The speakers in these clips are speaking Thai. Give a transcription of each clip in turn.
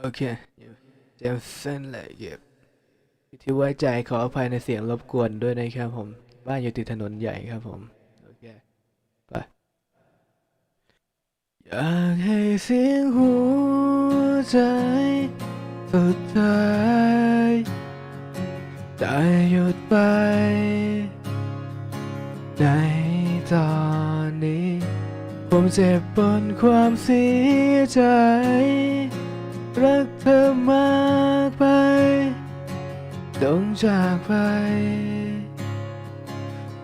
โอเคเจมส์เส้นแหละเก็บที่ไว้ใจขออภัยในเสียงรบกวนด้วยนะครับผม บ้านอยู่ติดถนนใหญ่ครับผม โอเค ไป อยากให้เสียงหัวใจสุดท้ายได้หยุดไป ในตอนนี้ ผมเจ็บบนความเสียใจ รักเธอมากไป ต้องจากไป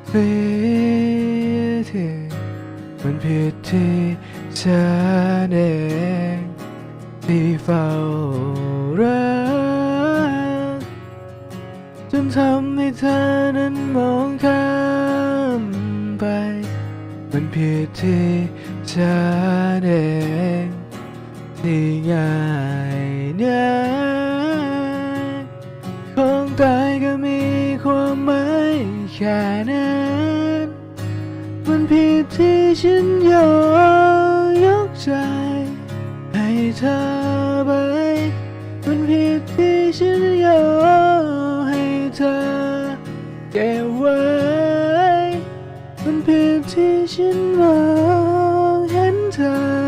เสียทีมันผิดที่ฉันเองที่เฝ้ารักจนทำให้เธอนั้นมองข้ามไป มันผิดที่ฉันเอง ง่ายนักของตายก็มีความหมายแค่นั้นมันผิดที่ฉันยอมยกใจ ให้เธอไปมันผิดที่ฉันยอมให้เธอเก็บไว้ มันผิดที่ฉันมองเห็นเธอ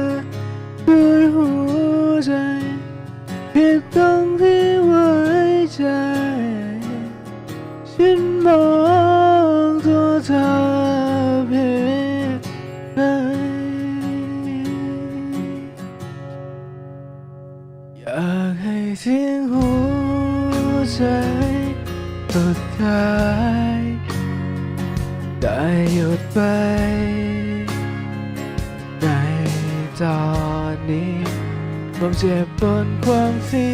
ฉันมองตัวเธอผิดไปอยากให้เสียงหัวใจสุดท้ายได้หยุดไป ในตอนนี้ผมเจ็บบนความเสี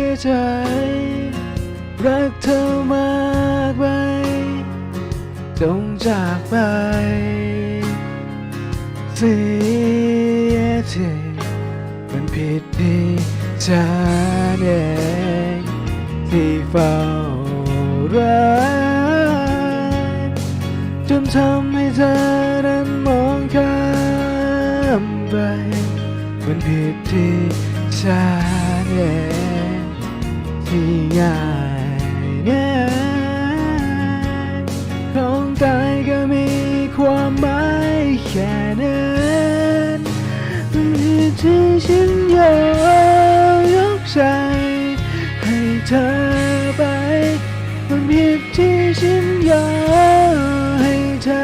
ยใจรักเธอ งจากไปเสียทีมันผิดที่ฉันเองที่เฝ้ารักจนทำให้เธอนั้นมองข้ามไปมันผิดที่ฉันเองที่ง่ายเนี่ย ตายก็มีความหมายแค่นั้นผิดที่ฉันยอมยกใจให้เธอไป มันผิดที่ฉันยอมให้เธอ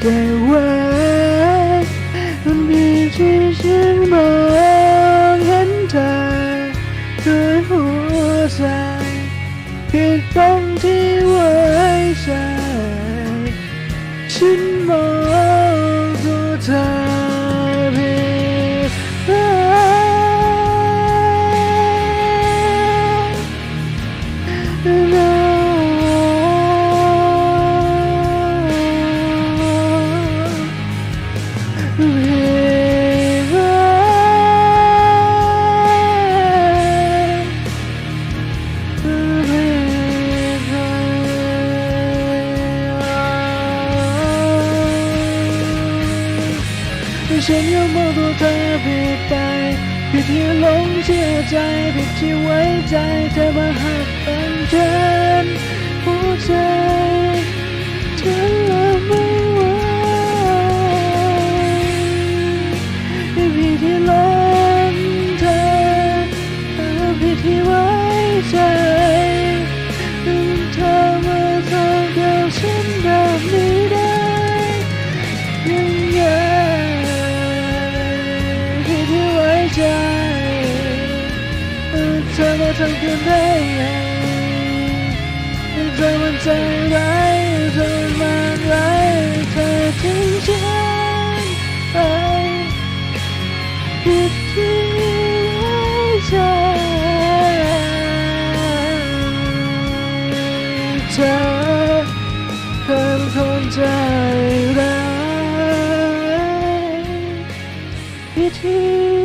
แก่ว่า ฉั ฉันยังมองตัวเธอผิดไปผิดที่หลงเชื่อใจผิดที่ไว้ใจเธอมาหักเป็นฉัน ใจเธอมาทำกันได้ไงเธอมันใจร้ายเธอมันร้ายเธอทิ้งฉันไปผิดที่ไว้ใจเธอเป็นคนใจร้ายพิธีไ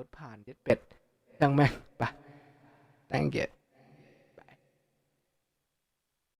รถผ่านเย็ดเป็ดช่างแม่งไป thank you